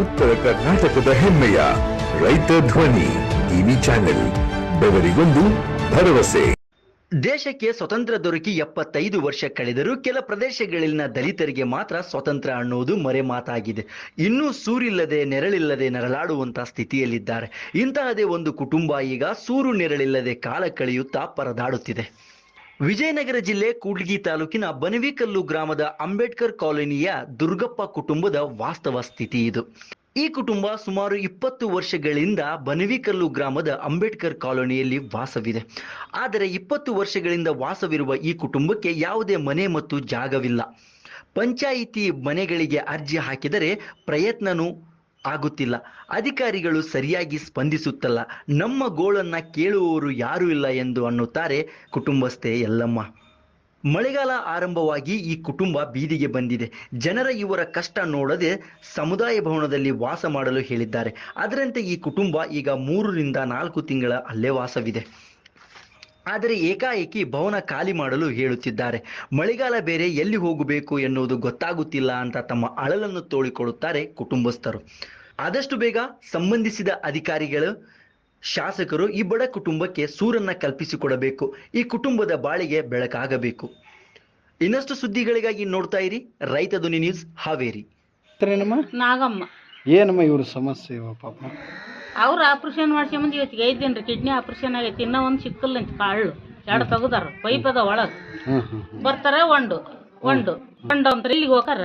ಉತ್ತರ ಕರ್ನಾಟಕದ ಹೆಮ್ಮೆಯ ರೈತ ಧ್ವನಿ ಟಿವಿ ಚಾನೆಲ್, ಬೆವರಿಗೊಂದು ಭರವಸೆ. ದೇಶಕ್ಕೆ ಸ್ವತಂತ್ರ ದೊರಕಿ ಎಪ್ಪತ್ತೈದು ವರ್ಷ ಕಳೆದರೂ ಕೆಲ ಪ್ರದೇಶಗಳಲ್ಲಿನ ದಲಿತರಿಗೆ ಮಾತ್ರ ಸ್ವತಂತ್ರ ಅನ್ನೋದು ಮರೆ ಮಾತಾಗಿದೆ ಇನ್ನೂ ಸೂರಿಲ್ಲದೆ ನೆರಳಿಲ್ಲದೆ ನರಳಾಡುವಂತಹ ಸ್ಥಿತಿಯಲ್ಲಿದ್ದಾರೆ. ಇಂತಹದೇ ಒಂದು ಕುಟುಂಬ ಈಗ ಸೂರು ನೆರಳಿಲ್ಲದೆ ಕಾಲ ಕಳೆಯುತ್ತಾ ಪರದಾಡುತ್ತಿದೆ. ವಿಜಯನಗರ ಜಿಲ್ಲೆ ಕೂಡ್ಲಿಗಿ ತಾಲೂಕಿನ ಬನವಿಕಲ್ಲು ಗ್ರಾಮದ ಅಂಬೇಡ್ಕರ್ ಕಾಲೋನಿಯ ದುರ್ಗಪ್ಪ ಕುಟುಂಬದ ವಾಸ್ತವ ಸ್ಥಿತಿ ಇದು. ಈ ಕುಟುಂಬ ಸುಮಾರು ಇಪ್ಪತ್ತು ವರ್ಷಗಳಿಂದ ಬನವಿಕಲ್ಲು ಗ್ರಾಮದ ಅಂಬೇಡ್ಕರ್ ಕಾಲೋನಿಯಲ್ಲಿ ವಾಸವಿದೆ. ಆದರೆ ಇಪ್ಪತ್ತು ವರ್ಷಗಳಿಂದ ವಾಸವಿರುವ ಈ ಕುಟುಂಬಕ್ಕೆ ಯಾವುದೇ ಮನೆ ಮತ್ತು ಜಾಗವಿಲ್ಲ. ಪಂಚಾಯಿತಿ ಮನೆಗಳಿಗೆ ಅರ್ಜಿ ಹಾಕಿದರೆ ಪ್ರಯತ್ನನೂ ಆಗುತ್ತಿಲ್ಲ. ಅಧಿಕಾರಿಗಳು ಸರಿಯಾಗಿ ಸ್ಪಂದಿಸುತ್ತಲ್ಲ. ನಮ್ಮ ಗೋಳನ್ನ ಕೇಳುವವರು ಯಾರೂ ಇಲ್ಲ ಎಂದು ಅನ್ನುತ್ತಾರೆ ಕುಟುಂಬಸ್ಥೆ ಎಲ್ಲಮ್ಮ ಮಳೆಗಾಲ ಆರಂಭವಾಗಿ ಈ ಕುಟುಂಬ ಬೀದಿಗೆ ಬಂದಿದೆ. ಜನರ ಇವರ ಕಷ್ಟ ನೋಡದೆ ಸಮುದಾಯ ಭವನದಲ್ಲಿ ವಾಸ ಮಾಡಲು ಹೇಳಿದ್ದಾರೆ. ಅದರಂತೆ ಈ ಕುಟುಂಬ ಈಗ ಮೂರರಿಂದ ನಾಲ್ಕು ತಿಂಗಳ ಅಲ್ಲೇ ವಾಸವಿದೆ. ಆದರೆ ಏಕಾಏಕಿ ಭವನ ಖಾಲಿ ಮಾಡಲು ಹೇಳುತ್ತಿದ್ದಾರೆ. ಮಳೆಗಾಲ ಬೇರೆ ಎಲ್ಲಿ ಹೋಗಬೇಕು ಎನ್ನುವುದು ಗೊತ್ತಾಗುತ್ತಿಲ್ಲ ಅಂತ ತಮ್ಮ ಅಳಲನ್ನು ತೋಳಿಕೊಳ್ಳುತ್ತಾರೆ ಕುಟುಂಬಸ್ಥರು. ಆದಷ್ಟು ಬೇಗ ಸಂಬಂಧಿಸಿದ ಅಧಿಕಾರಿಗಳು ಶಾಸಕರು ಈ ಬಡ ಕುಟುಂಬಕ್ಕೆ ಸೂರನ್ನ ಕಲ್ಪಿಸಿಕೊಡಬೇಕು. ಈ ಕುಟುಂಬದ ಬಾಳಿಗೆ ಬೆಳಕಾಗಬೇಕು. ಇನ್ನಷ್ಟು ಸುದ್ದಿಗಳಿಗಾಗಿ ನೋಡ್ತಾ ಇರಿ. ರೈತ ಧ್ವನಿ ನ್ಯೂಸ್ ಹಾವೇರಿ. ಏನಮ್ಮ ನಾಗಮ್ಮ. ಏನಮ್ಮ ಇವರು ಸಮಸ್ಯೆ ಪಾಪ? ಅವ್ರು ಆಪ್ರೇಷನ್ ಮಾಡ್ಸ್ಕೊಂಬಂದು ಇವತ್ತಿಗೆ ಐದು ದಿನ ರೀ ಕಿಡ್ನಿ ಆಪ್ರೇಷನ್ ಆಗೈತಿ ಇನ್ನೂ ಒಂದು ಸಿಕ್ಕಲ್ಲ ಅಂತ ಕಾಳು ಎರಡು ತೆಗ್ದಾರ ಪೈಪ್ ಅದ ಒಳಗೆ. ಬರ್ತಾರೆ ಒಂದು ಒಂದು ಒಂದು ಅಂತಾರೆ ಇಲ್ಲಿಗೆ ಹೋಗಾರ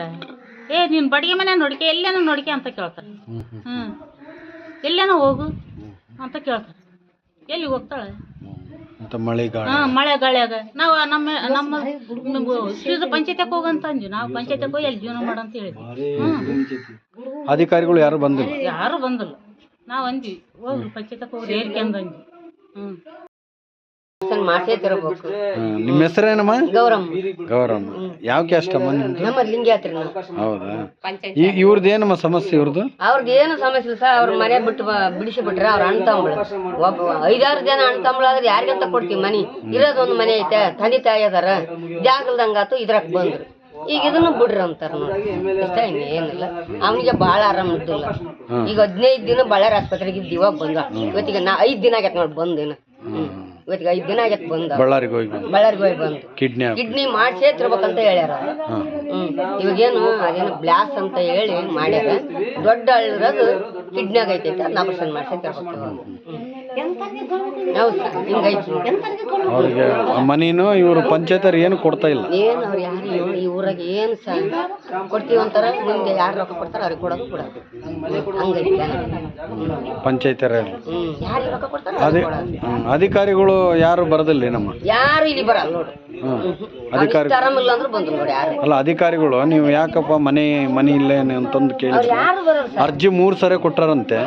ಏ ನೀನು ಬಡಿಗೆ ಮನೆ ನೋಡಿಕೆ ಎಲ್ಲೇನೋ ನೋಡಿಕೆ ಅಂತ ಕೇಳ್ತಾರೆ. ಹ್ಞೂ ಎಲ್ಲೇನೋ ಹೋಗು ಅಂತ ಕೇಳ್ತಾರೆ. ಎಲ್ಲಿಗೆ ಹೋಗ್ತಾಳೆ? ಮಳೆ ಗಾಳಿಯಾಗ ನಾವು ನಮ್ಮ ನಮ್ಮ ಶ್ರೀದ ಪಂಚಾಯತ್ಗೆ ಹೋಗಂತ ಅಂದ್ವಿ. ನಾವು ಪಂಚಾಯತ್ಗೆ ಹೋಗಿ ಎಲ್ಲಿ ಜೀವನ ಮಾಡಂತ ಹೇಳಿದ್ವಿ. ಹ್ಞೂ ಅಧಿಕಾರಿಗಳು ಯಾರು ಬಂದಿಲ್ಲ? ಯಾರು ಬಂದಿಲ್ಲ. ನಾವು ಅಂದ್ವಿ ಹೋಗ್ರಿ ಪಂಚಾಯತ್ಗೆ ಹೋಗ್ರಿ ಏರಿಕೆ ಅಂದ್ ಅಂದ್ವಿ ಹ್ಞೂ ಮಾಡ್ಸೇ ತಿರ್ಬೇಕು. ನಿಮ್ಮ ಹೆಸರೇನಮ್ಮ ಗೌರಮ್ಮ. ಗೌರಮ್ಮ. ಯಾವ ಕ್ಯಾಸ್ಟ್ ಅಮ್ಮ ನಿಮ್ದು? ನಮ್ಮ ಲಿಂಗ್ಯಾತ್ರಿ ಹೌದಾ? ಈ ಇವ್ರದ್ದು ಏನಮ್ಮ ಸಮಸ್ಯೆ ಇವ್ರದ್ದು ಅವ್ರದ್ದು ಏನು ಸಮಸ್ಯೆ ಇಲ್ಲ ಸರ್. ಅವ್ರ ಮನೆ ಬಿಟ್ಟು ಬ- ಬಿಡಿಸಿ ಬಿಟ್ರೆ ಅವ್ರ ಅಣ್ಣ ತಮ್ಮಳು ಒಬ್ಬ ಐದಾರು ಜನ ಅಣ್ಣ ತಮ್ಮಳಾದ್ರೆ ಯಾರಿಗಂತ ಕೊಡ್ತೀವಿ ಮನಿ? ಇರೋದೊಂದು ಮನೆ ಐತೆ ತಂದೆ ತಾಯಿ ಅದಾರ. ಜಾಗಲ್ದಂಗಾತು ಇದ್ರಾಗ ಬಂದ್ರು. ಈಗ ಇದನ್ನು ಬಿಡ್ರಿ ಅಂತಾರ ನೋಡಿ ಇಷ್ಟ ಏನಿಲ್ಲ. ಅವನಿಗೆ ಭಾಳ ಆರಾಮ ಇದ್ದಿಲ್ಲ. ಈಗ ಹದಿನೈದು ದಿನ ಬಳ್ಳಾರಿ ಆಸ್ಪತ್ರೆಗೆ ಇದ್ದು ಇವಾಗ ಬಂದ. ಇವತ್ತಿಗೆ ನಾ ಐದು ದಿನ ಆಗೈತೆ ನೋಡಿ ಬಂದೇನ ಇವತ್ತಿಗೆ ಐದು ದಿನ ಆಗೈತೆ ಬಂದ. ಬಳ್ಳಾರಿಗೆ ಹೋಗಿ ಬಂದು. ಬಳ್ಳಾರಿಗೆ ಹೋಗಿ ಬಂದು. ಕಿಡ್ನಿ ಕಿಡ್ನಿ ಮಾಡ್ಸೇ ತಿರ್ಬೇಕಂತ ಹೇಳ್ಯಾರ. ಹ್ಮ್. ಇವಾಗೇನು ಅದೇನು ಬ್ಲಾಸ್ ಅಂತ ಹೇಳಿ ಮಾಡ್ಯಾರ. ದೊಡ್ಡ ಹಳ್ಳಿರೋದು ಕಿಡ್ನಿಯಾಗ ಐತೈತೆ ಅದನ್ನ ಆಪರೇಷನ್ ಮಾಡ್ಸೇ ತಿರ್ಬೇಕು ನೋಡಿ. ಅವ್ರಿಗೆ ಮನೇನು ಇವರು ಪಂಚಾಯತರು ಏನು ಕೊಡ್ತಾ ಇಲ್ಲ. ಏನು ಅವ್ರು ಯಾರು ಈ ಊರಾಗ ಏನು ಸ ಕೊಡ್ತೀವಿ ಅಂತಾರ ಮುಂದೆ ಯಾರು ರೊಕ್ಕ ಕೊಡ್ತಾರ ಅವ್ರಿಗೆ ಕೊಡೋದು ಕೊಡೋದು ಹಂಗೈತಿ. ಪಂಚಾಯತರ ಯಾರಿಗೆ ರೊಕ್ಕ ಕೊಡ್ತಾರ ಅದೇ. ಅಧಿಕಾರಿಗಳು ಯಾರು ಬರದಿಲ್ಲ ನಮ್ಮ. ಯಾರು ಇಲ್ಲಿ ಬರಲ್ಲ ನೋಡ್ರಿ ಹ್ಮ್ ಅವ್ರಿಗೆ ಆರಾಮಿಲ್ಲ ಅಂದ್ರೆ ಬಂದ್ರು ನೋಡಿ ಯಾರು. ಅಲ್ಲ ಅಧಿಕಾರಿಗಳು ನೀವು ಯಾಕಪ್ಪ ಮನೆ ಮನೆ ಇಲ್ಲೇ ಅಂತಂದು ಕೇಳಿ ಕೇಳಿದ್ರು? ಯಾರು ಬರೋರು ಸರ್? ಅರ್ಜಿ ಮೂರ್ ಸರಿ ಕೊಟ್ಟಾರಂತೆ.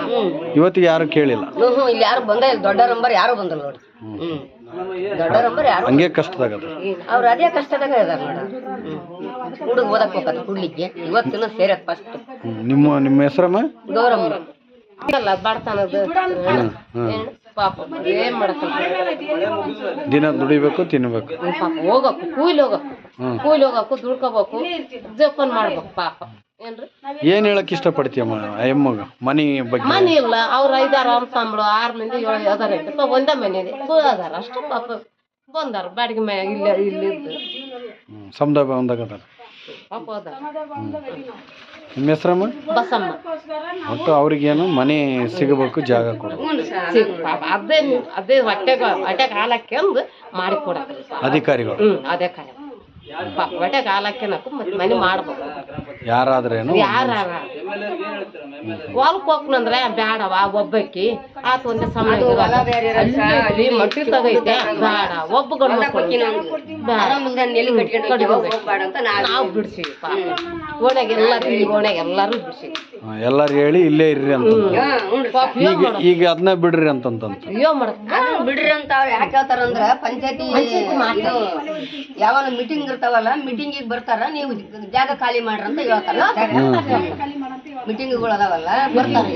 ಇವತ್ತಿಗೆ ಯಾರು ಕೇಳಿಲ್ಲ. ಇಲ್ಲಿ ಯಾರು ಬಂದ ಇಲ್ಲ ದೊಡ್ಡ ನಂಬರ್ ಯಾರು ಬಂದಲ್ಲ ನೋಡಿ. ಹ್ಮ್. ದೊಡ್ಡ ನಂಬರ್ ಯಾರು ಹಂಗೆ ಕಷ್ಟದಾಗದ ಅವ್ರು ಅದೇ ಕಷ್ಟದಾಗ ಇದಾರೆ ನೋಡ. ಹುಡುಗ ಓದಕ್ ಹೋಗತ್ತೆ ಕುಡ್ಲಿಕ್ಕೆ. ಇವತ್ತಿನ ಸೇರ ಫಸ್ಟ್ ಹ್ಮ್. ನಿಮ್ಮ ನಿಮ್ಮ ಹೆಸರಮ್ಮ ಗೌರಮ್ಮ. ಅಲ್ಲ ಬಡತನದ ಪಾಪ ಏನ್ ಮಾಡತ್ತ ದಿನ ದುಡಿಬೇಕು ತಿನ್ಬೇಕು. ಪಾಪ ಹೋಗಕ್ಕು ಕೂಲಿ ಹೋಗಕ್ಕು. ಕೂಲಿ ಹೋಗಕ್ಕು ದುಡ್ಕೋಬೇಕು ಜೋಪಾನ ಮಾಡ್ಬೇಕು ಪಾಪ. ಏನ್ರಿ? ಏನ್ ಹೇಳಕ್ ಇಷ್ಟಪಡ್ತೀಯಮ್ಮ ಅಯ್ಯಮ್ಮಗ ಮನಿ ಬಗ್ಗೆ? ಮನೆ ಇಲ್ಲ ಅವ್ರ ಐದಾರು ಸಂಬಳ ಆರು ಮಂದಿ ಏಳು ಅದಾರ ಒಂದೇ ಮನೆ ಇದೆ. ಸೊ ಅದಾರ ಅಷ್ಟು ಪಾಪ ಬಂದಾರ ಬಾಡಿಗೆ ಮನೆ ಇಲ್ಲ ಇಲ್ಲಿ ಹ್ಮ್. ಸಮುದಾಯ ಭವನದಾಗ ಅದಾರ? ಪಾಪ ಅದಾರ. ನಿಮ್ಮ ಹೆಸರಮ್ಮ ಬಸಮ್ಮ. ಒಟ್ಟು ಅವ್ರಿಗೇನು ಮನೆ ಸಿಗಬೇಕು ಜಾಗ ಕೊಡು ಸಿಗ್ ಪಾಪ ಅದೇ ಅದೇ ಹೊಟ್ಟೆಗ ಹೊಟ್ಟೆಗೆ ಹಾಲು ಹಾಕ್ಯಂದು ಮಾಡಿ ಕೊಡಕ್ರಿ ಅಧಿಕಾರಿಗಳು? ಅದೇ ಕರೆ ಪಾಪ ಹೊಟ್ಟೆಗೆ ಹಾಲು ಹಾಕ್ಯನಕು ಮತ್ತೆ ಮನೆ ಮಾಡ್ಬೇಕು ಯಾರಾದ್ರೇನು ಯಾರ ಹೊಲಕ್ ಹೋಗ್ನಂದ್ರೆ ಬ್ಯಾಡವ ಒಬ್ಬಕ್ಕಿ ಆತ ಒಂದೇ ಸಮಯ ಅಲ್ಲಿ ಮಟ್ಟಿ ತಗೈತೆ. ಬೇಡ ಒಬ್ಬ ಗಂಡು ನಾವು ಬಿಡ್ಸಿವಿ ಪಾಪ. ಓಣ್ಯಾಗ ಎಲ್ಲಾರು ಬಿಡ್ಸಿವಿ ಎಲ್ಲಾರು ಹೇಳಿ ಇಲ್ಲೇ ಇರ್ರಿ ಅಂತ ಪಾಪ. ಈಗ ಈಗ ಅದನ್ನ ಬಿಡ್ರಿ ಅಂತಂತಂತ ಬಿಡ್ರಿ ಅಂತ ಅವ್ರು ಯಾಕೆ ಹೇಳ್ತಾರಂದ್ರ ಪಂಚಾಯತಿ ಯಾವಾಗ ಮೀಟಿಂಗ್ ಇರ್ತಾವಲ್ಲ ಮೀಟಿಂಗಿಗೆ ಬರ್ತಾರ ನೀವು ಜಾಗ ಖಾಲಿ ಮಾಡ್ರಿ ಅಂತ ಹೇಳ್ತಾರ. ಮೀಟಿಂಗ್ಗಳು ಅದಾವಲ್ಲ ಬರ್ತಾರೆ.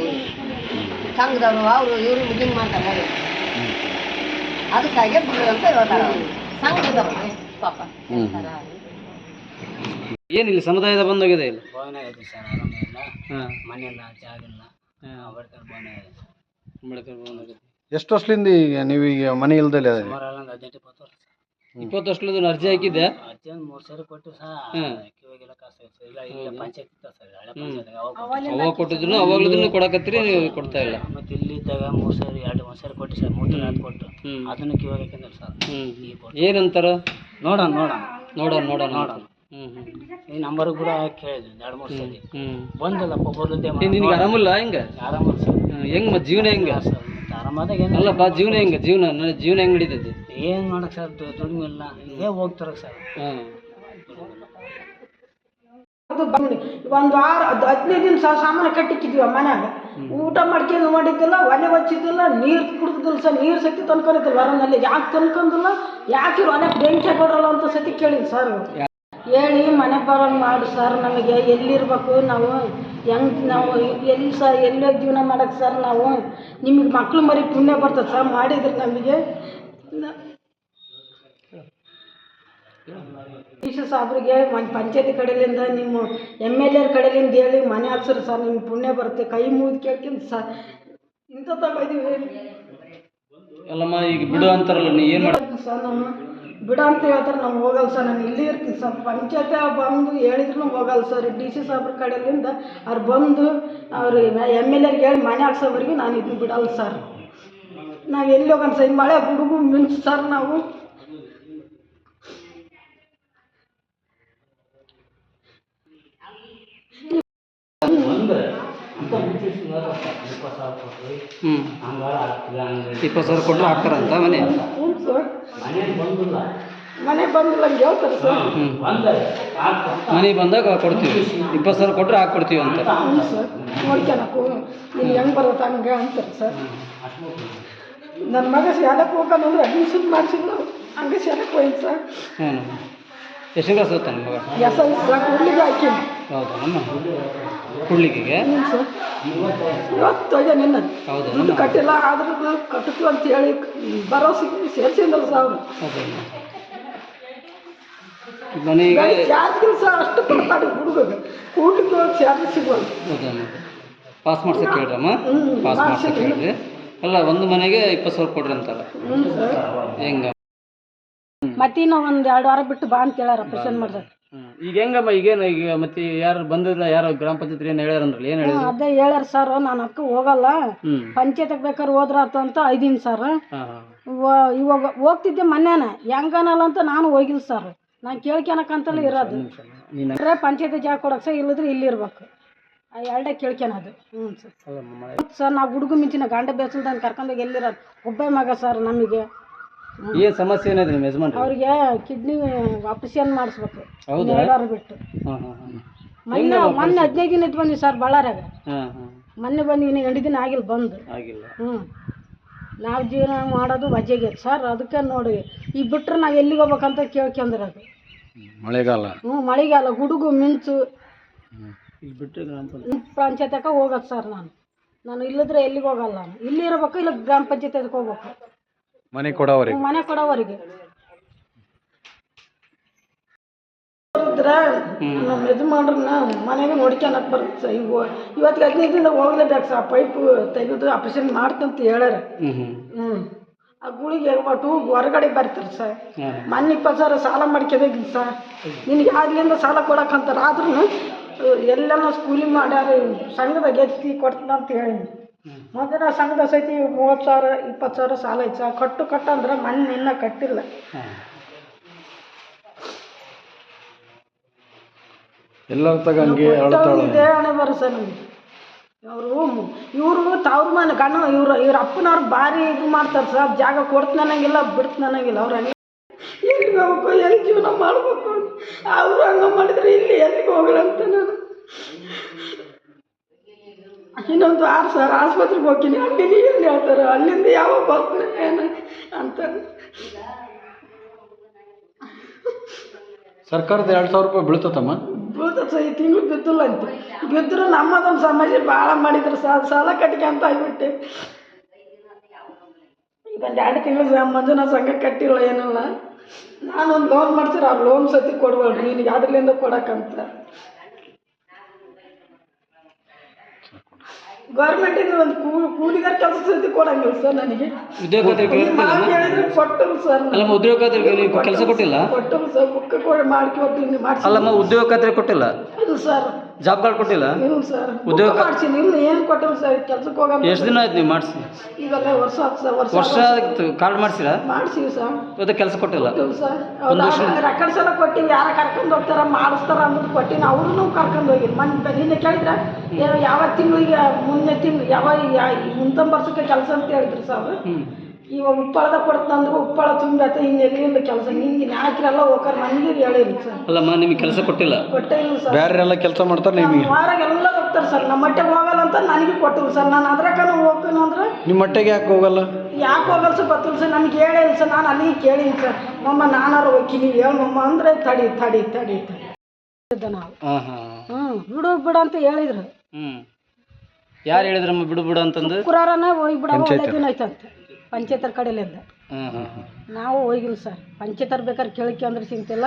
ಸಂಘದವರು ಅವರು ಇವರು ಮೀಟಿಂಗ್ ಮಾಡ್ತಾರೆ. ಅದಕ್ಕಾಗಿ ಬಿಡ್ರಿ ಅಂತ ಹೇಳ್ತಾರ. ಸಂಘದವ್ರು. ಪಾಪ. ಏನು ಇಲ್ಲಿ ಸಮುದಾಯದ ಬಂದೋಗಿದೆ ಇಲ್ಲಿ. ಭವನ ಇದೆ ಸರ್ ಆರಾಮಿಲ್ಲ ಹಾಂ. ಮನೆಯಿಲ್ಲ ಜಾಗ ಇಲ್ಲ ಬಡತನ ಭವನ ಇದೆ. ಎಷ್ಟು ವರ್ಷದಿಂದ ಈಗ ನೀವು ಈಗ ಮನೆ ಇಲ್ದಲೆ ಅದೇ ಸುಮಾರು ಎಲ್ಲ ಒಂದು ಹದಿನೆಂಟು ಇಪ್ಪತ್ತು ವರ್ಷ ಇಪ್ಪತ್ತು ವರ್ಷದಿಂದ ಅರ್ಜಿ ಹಾಕಿದ್ದೆ. ಅಜ್ಜಿ ಒಂದು ಮೂರು ಸರಿ ಕೊಟ್ಟು ಸಹ ಹ್ಮ್. ಕಿವಿಗೆಲ್ಲ ಕಾಸು ಸರ್ ಇಲ್ಲ ಇಲ್ಲ ಪಂಚಾಯತ್ ಇತ್ತು ಸರ್? ಹಳೆ ಪಂಚಾಯತ್ ಅವಾಗ ಅವಾಗ ಕೊಟ್ಟಿದ್ರು ಅವಾಗ್ಲೂ ಕೊಡಕತ್ತೀರಿ ನೀವು ಕೊಡ್ತಾ ಇಲ್ಲ. ಮತ್ತೆ ಇಲ್ಲಿ ಇದ್ದಾಗ ಮೂರು ಸರಿ ಎರಡು ಒಂದು ಸಾರಿ ಕೊಟ್ಟು ಸರ್ ಮೂರು ತಿಂಗಳು ಕೊಟ್ಟು. ಅದನ್ನು ಕಿವಾಗ ಸರ್. ಏನಂತಾರ? ನೋಡೋಣ ನೋಡೋಣ. ನೋಡೋಣ ನೋಡೋಣ. ನೋಡೋಣ. ಹ್ಮ್ ಹ್ಮ್. ಈ ನಂಬರ್ ಕೂಡ ಕೇಳಿದ್ವಿ ಎರಡು ಮೂರು ಸಲ ಹ್ಮ್ ಬಂದಿಲ್ಲಪ್ಪ ಬರ್ಲಿದ್ದೆ ಏ, ನಿನಗೆ ಆರಾಮಿಲ್ಲ ಹೆಂಗ? ಆರಾಮ ಸರ್. ಹೆಂಗ್ ಮತ್ ಜೀವನ ಹೆಂಗ? ಸರ್ ಮತ್ತೆ ಆರಾಮಾದಾಗ ಏನು ಅಲ್ಲಪ್ಪ ಜೀವನ ಹೆಂಗ? ಜೀವನ ನನ್ನ ಜೀವನ ಹೆಂಗ್ ನಡೀತೈತಿ? ಏನು ಮಾಡಕ್ಕೆ ಸರ್ ದುಡಿಮೆ ಇಲ್ಲ. ಇದೇ ಹೋಗ್ತಾರ ಸರ್. ಒಂದ್ ಅದು ಬಂದು ಒಂದು ವಾರ ಹದ್- ಹದಿನೈದು ದಿನ ಸಹ ಸಾಮಾನು ಕಟ್ಟಿಕ್ಕಿದ್ವಿ ಮನ್ಯಾಗ. ಊಟ ಮಾಡ್ಕೊಂಡು ಮಾಡಿದ್ದಿಲ್ಲ ಒಲೆ ಹಚ್ಚಿದ್ದಿಲ್ಲ ನೀರ್ ಕುಡ್ದಿಲ್ಲ ಸರ್ ನೀರ್ ಸತಿ ತಂದ್ಕೊಂಡಿದ್ದಿಲ್ಲ ಹೊರನಲ್ಲಿ. ಯಾಕೆ ತಂದ್ಕೊಂಡಿಲ್ಲ? ಯಾಕೆ ಇವ್ರು ಒಲೆ ಬೆಂಕಿ ಕೊಡಲ್ಲ ಅಂತ ಸತಿ ಕೇಳಿದ್ ಸರ್. ಹೇಳಿ ಮನೆ ಬರೋಂಗೆ ಮಾಡಿ ಸರ್ ನಮಗೆ ಎಲ್ಲಿರ್ಬೇಕು ನಾವು? ಹೆಂಗ್ ನಾವು ಎಲ್ಲಿ ಸ ಎಲ್ಲೇ ಜೀವನ ಮಾಡಕ್ಕೆ ಸರ್ ನಾವು? ನಿಮಗೆ ಮಕ್ಕಳು ಮರಿ ಪುಣ್ಯ ಬರ್ತದೆ ಸರ್ ಮಾಡಿದ್ರೆ ನಮಗೆ. ಈಶ ಸಾಬ್ರಿಗೆ ಒಂದು ಪಂಚಾಯತಿ ಕಡೆಯಿಂದ ನಿಮ್ಮ ಎಂ ಎಲ್ ಎರ್ ಕಡೆಯಿಂದ ಹೇಳಿ ಮನೆ ಹಾಕ್ಸ್ರಿ ಸರ್ ನಿಮ್ಗೆ ಪುಣ್ಯ ಬರುತ್ತೆ. ಕೈ ಮುಗಿದು ಕೇಳ್ಕೊಂಡು ಸರ್. ಇಂಥ ತಗೊಂಡಿದ್ದೀವಿ ಅಲ್ಲಮ್ಮ ಈಗ ಬಿಡು ಅಂತಾರಲ್ಲ ನೀ ಏನು ಮಾಡ್ತೀನಿ ಸರ್ ನಾನು. ಬಿಡ ಅಂತ ಹೇಳ್ತಾರೆ ನಾವು ಹೋಗಲ್ಲ ಸರ್ ನಾನು ಇಲ್ಲೇ ಇರ್ತೀನಿ ಸರ್. ಪಂಚಾಯತ್ ಬಂದು ಹೇಳಿದ್ರು ಹೋಗಲ್ಲ ಸರ್. ಡಿ ಸಿ ಸಾಬ್ರ ಕಡೆಯಿಂದ ಅವ್ರು ಬಂದು ಅವ್ರು ಎಂ ಎಲ್ ಎರ್ಗೆ ಹೇಳಿ ಮನೆ ಹಾಕ್ಸೋವರೆಗೂ ನಾನು ಇದನ್ನ ಬಿಡಲ್ಲ ಸರ್. ನಾವು ಎಲ್ಲಿ ಹೋಗೋಣ ಸರ್? ಈ ಮಳೆ ಗುಡುಗು ಮಿಂಚು ಸರ್ ನಾವು. ಹ್ಞೂ ಇಪ್ಪತ್ತು ಸಾವಿರ ಕೊಟ್ಟರೆ ಹಾಕ್ತಾರಂತ ಮನೆ. ಹ್ಞೂ ಬಂದಿಲ್ಲ. ಮನೆ ಬಂದಿಲ್ಲ ಹಂಗೆ ಹೇಳ್ತಾರೆ ಸರ್. ಹ್ಞೂ ಮನೆ ಬಂದಾಗ ಕೊಡ್ತೀವಿ ಇಪ್ಪತ್ತು ಸಾವಿರ ಕೊಟ್ಟರೆ ಹಾಕ್ಕೊಡ್ತೀವಿ ಅಂತ. ಹ್ಞೂ ಸರ್. ನೋಡ್ಕೊಳಕು ನೀನು ಹೆಂಗೆ ಬರುತ್ತೆ ಹಂಗೆ ಅಂತಾರೆ ಸರ್. ನನ್ನ ಮಗ ಶಾಲೆಗೆ ಹೋಗೋಣಂದ್ರೆ ಅಡ್ಮಿಷನ್ ಮಾಡಿಸಿದ್ರು. ಹಂಗೆ ಶಾಲೆಗೆ ಹೋಯ್ತು ಸರ್. ಹ್ಞೂ ಎಷ್ಟು ಕ್ಲಾಸ್ ಓದ್ತಾನೆ ಮಗ? ಎಸ್ ಐ ಸರ್ ಕೂಡಲಿಗೆ ಹಾಕಿ ಹೌದಾ? ನಮ್ಮ ಕುಡ್ಲಿಕ್ಕಿಗೆ? ಹ್ಞೂ ಸರ್ ಇವತ್ತು ನಿನ್ನ. ಹೌದಾ? ದುಡ್ಡು ಕಟ್ಟಿಲ್ಲ ಆದ್ರೂ ಕಟ್ಟಿತು ಅಂತ ಹೇಳಿ ಬರೋ ಸಿಕ್ಕಿ ಸರ್ ಅವರು. ಹೌದಾ? ಮನೆಗೆ ಚಾರ್ಜ್ ಸಹ ಅಷ್ಟು ಕೊಡ್ತಾರೆ ಹುಡುಗ ಊಟಕ್ಕೆ ಹೋಗಿ ಚಾರ್ಜ್ ಸಿಗೋದು ಹೌದಾ? ಪಾಸ್ ಮಾಡ್ಸಕ್ಕೆ ಹೇಳ್ರಮ್ಮ. ಪಾಸ್ ಮಾಡ್ಸಕ್ಕೆ ಹೇಳ್ರಿ. ಅಲ್ಲ ಒಂದು ಮನೆಗೆ ಇಪ್ಪತ್ತು ಸಾವಿರ ಕೊಡ್ರಿ ಸರ್. ಹೆಂಗ? ಮತ್ತಿನ್ನೂ ಒಂದು ಎರಡು ವಾರ ಬಿಟ್ಟು ಬಾ ಅಂತ ಹೇಳ್ಯಾರ ಆಪರೇಷನ್ ಈಗ ಹೆಂಗಮ್ಮ ಈಗೇನು ಈಗ ಮತ್ತೆ ಯಾರು ಬಂದಿಲ್ಲ ಯಾರು ಗ್ರಾಮ ಪಂಚಾಯತ್ ಏನು ಹೇಳ್ಯಾರಂದ್ರಲ್ಲ? ಏನು ಹೇಳಿದ್ರು? ಅದೇ ಹೇಳ್ಯಾರ ಸರ್ ನಾನು ಅಕ್ಕ ಹೋಗಲ್ಲ. ಹ್ಞೂ ಪಂಚಾಯತ್ಗೆ ಬೇಕಾದ್ರೆ ಹೋದ್ರಾತು ಅಂತ ಐದೀನಿ ಸರ್. ಹಾಂ ಹಾಂ. ವ- ಇವಾಗ ಹೋಗ್ತಿದ್ದೆ ಮೊನ್ನೆನ ಹೆಂಗನಲ್ಲ ಅಂತ ನಾನು ಹೋಗಿಲ್ಲ ಸರ್. ನಾನು ಕೇಳ್ಕೊಳಕಂತಲೇ ಇರೋದು. ನೀನು ಅಂದ್ರೆ ಪಂಚಾಯತಿ ಜಾಗ ಕೊಡಕ್ಕೆ ಸರ್ ಇಲ್ಲದ್ರೆ ಇಲ್ಲಿ ಇರ್ಬೇಕು. ಆ ಎರಡೇ ಕೇಳ್ಕೊಳೋದು ಹ್ಞೂ ಸರ್. ಸರ್ ನಾವು ಹುಡುಗ ಮಿಂಚಿನ ಗಂಡ ಬೇಸಲ್ದಂಗೆ ಕರ್ಕೊಂಡೋಗಿ ಎಲ್ಲಿರೋದು? ಒಬ್ಬೇ ಮಗ ಸರ್ ನಮಗೆ. ಏನು ಸಮಸ್ಯೆ ಏನಿದೆ ನಿಮ್ಮ ಯಜಮಾನ್ರಿ ಅವ್ರಿಗೆ ಕಿಡ್ನಿ ಆಪರೇಷನ್ ಮಾಡಿಸ್ಬೇಕು? ಹೌದಾ? ಬಿಟ್ಟು. ಹಾಂ ಹಾಂ ಹಾಂ. ಮೊನ್ನೆ ಮೊನ್ನೆ ಹದಿನೈದು ದಿನ ಇದ್ದು ಬಂದ್ವಿ ಸರ್ ಬಳ್ಳಾರ್ಯಾಗ ಹಾಂ ಹಾಂ. ಮೊನ್ನೆ ಬಂದು ಇನ್ನು ಎಂಟು ದಿನ ಆಗಿಲ್ಲ ಬಂದು. ಆಗಿಲ್ಲ. ಹ್ಞೂ ನಾವು ಜೀವನ ಮಾಡೋದು ವಜೆಗೆ ಸರ್ ಅದಕ್ಕೆ ನೋಡಿ. ಈಗ ಬಿಟ್ರೆ ನಾವು ಎಲ್ಲಿಗೆ ಹೋಗ್ಬೇಕಂತ ಕೇಳ್ಕೊಂಡ್ರದು ಮಳೆಗಾಲ. ಹ್ಞೂ ಮಳೆಗಾಲ ಗುಡುಗು ಮಿಂಚು. ಈಗ ಬಿಟ್ಟರೆ ಗ್ರಾಮ ಪಂಚಾಯತ್. ಹೋಗೋದು ಸರ್ ನಾನು. ನಾನು ಇಲ್ಲದ್ರೆ ಎಲ್ಲಿಗೆ ಹೋಗಲ್ಲ ನಾನು. ಇಲ್ಲಿ ಇರ್ಬೇಕು ಇಲ್ಲ ಗ್ರಾಮ ಪಂಚಾಯತ್ಗೆ ಹೋಗ್ಬೇಕು. ಮನೆ ಕೊಡೋವರೆಗೆ. ಮನೆ ಕೊಡೋವರೆಗೆ. ಇದ್ರೆ ನಮ್ಮ ಯಜಮಾನ್ರನ್ನ ಮನೆಗೆ ನೋಡ್ಕೊಳಕ್ ಬರುತ್ತೆ. ಸರ್ ಈಗ ಇವತ್ತಿಗೆ ಹದಿನೈದು ದಿನ ಹೋಗ್ಲೇಬೇಕು ಸರ್ ಪೈಪು ತೆಗೆದು ಆಪರೇಷನ್ ಮಾಡ್ತಂತ ಹೇಳ್ಯಾರ. ಹ್ಞೂ ಆ ಗುಳಿಗೆ ಒಟ್ಟು ಹೊರಗಡೆ ಬರ್ತಾರೆ ಸರ್ ಮನೆಗೆ ಪಸಾರ ಸಾಲ ಮಾಡ್ಕೋಬೇಕಿಲ್ಲ ಸರ್ ನಿನಗೆ ಆಗ್ಲಿಂದ ಸಾಲ ಕೊಡಕ್ಕಂತಾರೆ ಆದ್ರೂ ಎಲ್ಲೆಲ್ಲ ಸ್ಕೂಲಿಗೆ ಮಾಡ್ಯಾರ ಸಂಘದಾಗ ಎತ್ತಿ ಕೊಡ್ತೀನಿ ಅಂತ ಹೇಳೀನಿ. ಮೊದಲ ಸಂಘದ ಸಹಿತ ಮೂವತ್ತು ಸಾವಿರ ಇಪ್ಪತ್ತು ಸಾವಿರ ಸಾಲ ಐತೆ ಸಾ ಕಟ್ಟು ಕಟ್ಟು ಅಂದ್ರೆ ಮೊನ್ನೆ ಇನ್ನೂ ಕಟ್ಟಿಲ್ಲ. ಎಲ್ಲರ ತಗ ಹಂಗೆ ಅಳ್ತಾಳೆ ಇದೇ ಹಣೆ ಬರೋ ಸರ್ ನಮಗೆ ಅವರು ಇವರು ತವ್ರ ಮನೆ ಕಣ್ಣು ಇವ್ರು ಇವ್ರ ಅಪ್ಪನವ್ರು ಭಾರಿ ಇದು ಮಾಡ್ತಾರೆ ಸರ್ ಜಾಗ ಕೊಡ್ತೀನಿ ನನಗಿಲ್ಲ ಬಿಡ್ತೀನಿ ನನಗಿಲ್ಲ ಅವ್ರು ಹಂಗೆ ಎಲ್ಲಿಗೆ ಹೋಗ್ಬೇಕು ಎಲ್ಲಿ ಜೀವನ ಮಾಡಬೇಕು? ಅವರು ಹಂಗ ಮಾಡಿದ್ರೆ ಇಲ್ಲಿ ಎಲ್ಲಿಗೆ ಹೋಗಲ್ಲ ಅಂತ ನಾನು. ಇನ್ನೊಂದು ಆರು ಸರ್ ಆಸ್ಪತ್ರೆಗೆ ಹೋಗ್ತೀನಿ. ಅಲ್ಲಿ ಏನು ಹೇಳ್ತಾರೆ ಅಲ್ಲಿಂದ ಯಾವಾಗ ಬರ್ತೀನಿ ಏನು ಅಂತ. ಸರ್ಕಾರದ ಎರಡು ಸಾವಿರ ರೂಪಾಯಿ ಬೀಳ್ತತಮ್ಮ? ಬೀಳ್ತದೆ ಈ ತಿಂಗಳು ಬಿದ್ದಿಲ್ಲ ಅಂತ. ಬಿದ್ದರೂ ನಮ್ಮದೊಂದು ಸಮಾಜ ಭಾಳ ಮಾಡಿದ್ರು ಸಾಲ ಸಾಲ ಕಟ್ಕೊಂತ ಆಗ್ಬಿಟ್ಟೆ. ಈಗ ಒಂದು ಎರಡು ತಿಂಗಳು ಮಂಜುನಾ ಸಂಘ ಕಟ್ಟಿಲ್ಲ ಏನಿಲ್ಲ. ನಾನೊಂದು ಲೋನ್ ಮಾಡ್ತೀರ ಆ ಲೋನ್ ಸತಿ ಕೊಡ್ಬೇಡ್ರಿ ನೀನು ಯಾವ್ದ್ರಲ್ಲಿಂದ ಕೊಡಕ್ಕಂತ. ಗೌರ್ಮೆಂಟಿಂದ ಒಂದು ಕೂಲಿ ಕೂಲಿಗಾರ ಕೆಲಸ ಕೊಡಂಗಿಲ್ಲ ಸರ್ ನನಗೆ. ಉದ್ಯೋಗ ಹೇಳಿದ್ರೆ ಕೊಟ್ಟರು ಸರ್ ಅಲ್ಲಮ್ಮ ಉದ್ಯೋಗ ಕೆಲಸ ಕೊಟ್ಟಿಲ್ಲ? ಕೊಟ್ಟರು ಸರ್ ಬುಕ್ ಕೊಡಿ ಮಾಡ್ಕೊಡ್ತೀನಿ ಮಾಡಿಸಿ. ಅಲ್ಲಮ್ಮ ಉದ್ಯೋಗ ಖಾತ್ರಿ ಕೊಟ್ಟಿಲ್ಲ? ಇಲ್ಲ ಸರ್ ಜಾಬ್ ಕಾರ್ಡ್ ಕೊಟ್ಟಿಲ್ಲ? ಇಲ್ಲ ಸರ್. ಉದ್ಯೋಗ ಉದ್ಯೋಗ ಮಾಡ್ಸೀನಿ ಏನು ಕೊಟ್ಟಿಲ್ಲ ಸರ್. ಕೆಲ್ಸಕ್ಕೆ ಹೋಗಲ್ಲ ಎಷ್ಟು ದಿನ ಆಯ್ತು ನೀವು ಮಾಡಿಸಿ? ಈಗಲ್ಲ ವರ್ಷ ಆಯ್ತು ಸರ್ ವರ್ಷ ವರ್ಷ ಆಯ್ತು ಕಾರ್ಡ್ ಮಾಡಿಸಿರಾ? ಮಾಡ್ಸೀವಿ ಸರ್. ಇವತ್ತು ಕೆಲಸ ಕೊಟ್ಟಿಲ್ಲ? ಕೊಟ್ಟಿವಿ ಸರ್. ರೆಕಾರ್ಡ್ಸ್ ಎಲ್ಲ ಕೊಟ್ಟಿವಿ ಯಾರ ಕರ್ಕೊಂಡು ಹೋಗ್ತಾರ ಮಾಡಿಸ್ತಾರ ಅನ್ನೋದು ಕೊಟ್ಟಿನಿ ಅವ್ರನ್ನೂ ಕರ್ಕೊಂಡು ಹೋಗಿ ಮನೆ ನಿನ್ನೆ ಕೇಳಿದ್ರೆ? ಯಾವ- ಯಾವ ತಿಂಗಳಿಗೆ ಮುಂದೆ ತಿಂಗಳು ಯಾವ ಮುಂದೊಂದು ವರ್ಷಕ್ಕೆ ಕೆಲಸ ಅಂತ ಹೇಳಿದ್ರು ಸರ್ ಅವ್ರು. ಇವಾಗ ಉಪ್ಪಳದ ಕೊಡ್ತಂದ್ರೆ ಉಪ್ಪಳ ತುಂಬೈತೆ ಇನ್ ಎಲ್ಲಿಂದ ಕೆಲಸ. ನಿಂಗೆ ಹಾಕಿರಲ್ಲ ಹೋಗಾರ ನನಗೆ ಹೇಳಿರಿ ಸರ್. ಅಲ್ಲಮ್ಮ ನಿಮಗೆ ಕೆಲಸ ಕೊಟ್ಟಿಲ್ಲ? ಕೊಟ್ಟೇ ಇಲ್ಲ ಸರ್. ಬೇರೆಲ್ಲ ಕೆಲಸ ಮಾಡ್ತಾರೆ ನಿಮಗೆ? ವಾರಾಗೆಲ್ಲ ಹೋಗ್ತಾರೆ ಸರ್. ನಮ್ಮ ಮಟ್ಟಿಗೆ ಹೋಗಲ್ಲ ಅಂತ ನನಗೆ ಕೊಟ್ಟಿಲ್ಲ ಸರ್. ನಾನು ಅದ್ರಕ್ಕನ ಹೋಗ್ತೀನಿ ಅಂದ್ರೆ ನಿಮ್ಮ ಮಟ್ಟಿಗೆ ಯಾಕೆ ಹೋಗಲ್ಲ? ಯಾಕೆ ಹೋಗಲ್ಲ ಸರ್ ಗೊತ್ತಿಲ್ಲ ಸರ್. ನನಗೆ ಹೇಳಿಲ್ಲ ಸರ್. ನಾನು ಅಲ್ಲಿಗೆ ಕೇಳೀನಿ ಸರ್. ಮಮ್ಮ ನಾನಾರು ಹೋಗ್ತೀನಿ ಹೇಳಮ್ಮ ಅಂದರೆ ತಡಿ ತಡಿ ತಡಿ ತಡಿ. ನಾವು ಹಾಂ ಹಾಂ. ಹ್ಞೂ ಬಿಡು ಬಿಡು ಅಂತ ಹೇಳಿದ್ರು. ಹ್ಞೂ ಯಾರು ಹೇಳಿದ್ರಮ್ಮ ಬಿಡು ಬಿಡು ಅಂತಂದು? ಶುಕ್ರವಾರನೇ ಹೋಗಿ ಬಿಡ ಒಳ್ಳೆ ದಿನ ಐತಂತೆ ಪಂಚಾಯತರ ಕಡೆಯಿಂದ ಹಾಂ ಹಾಂ ಹಾಂ ನಾವು ಹೋಗಿಲ್ಲ ಸರ್. ಪಂಚಾಯತರ ಬೇಕಾದ್ರೆ ಕೇಳಕ್ಕೆ ಅಂದ್ರೆ ಸಿಂತಿಲ್ಲ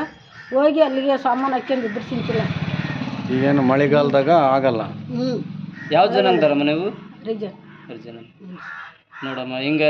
ಹೋಗಿ ಅಲ್ಲಿಗೆ ಸಾಮಾನು ಹಾಕ್ಯಂದಿದ್ರು ಸಿಂತಿಲ್ಲ ಈಗೇನು ಮಳೆಗಾಲದಾಗ ಆಗಲ್ಲ. ಹ್ಞೂ ಯಾವ ಜನ ಅಂತಾರಮ್ಮ ನೀವು? ರಿಜನ್. ಜನ ನೋಡಮ್ಮ ಹಿಂಗೆ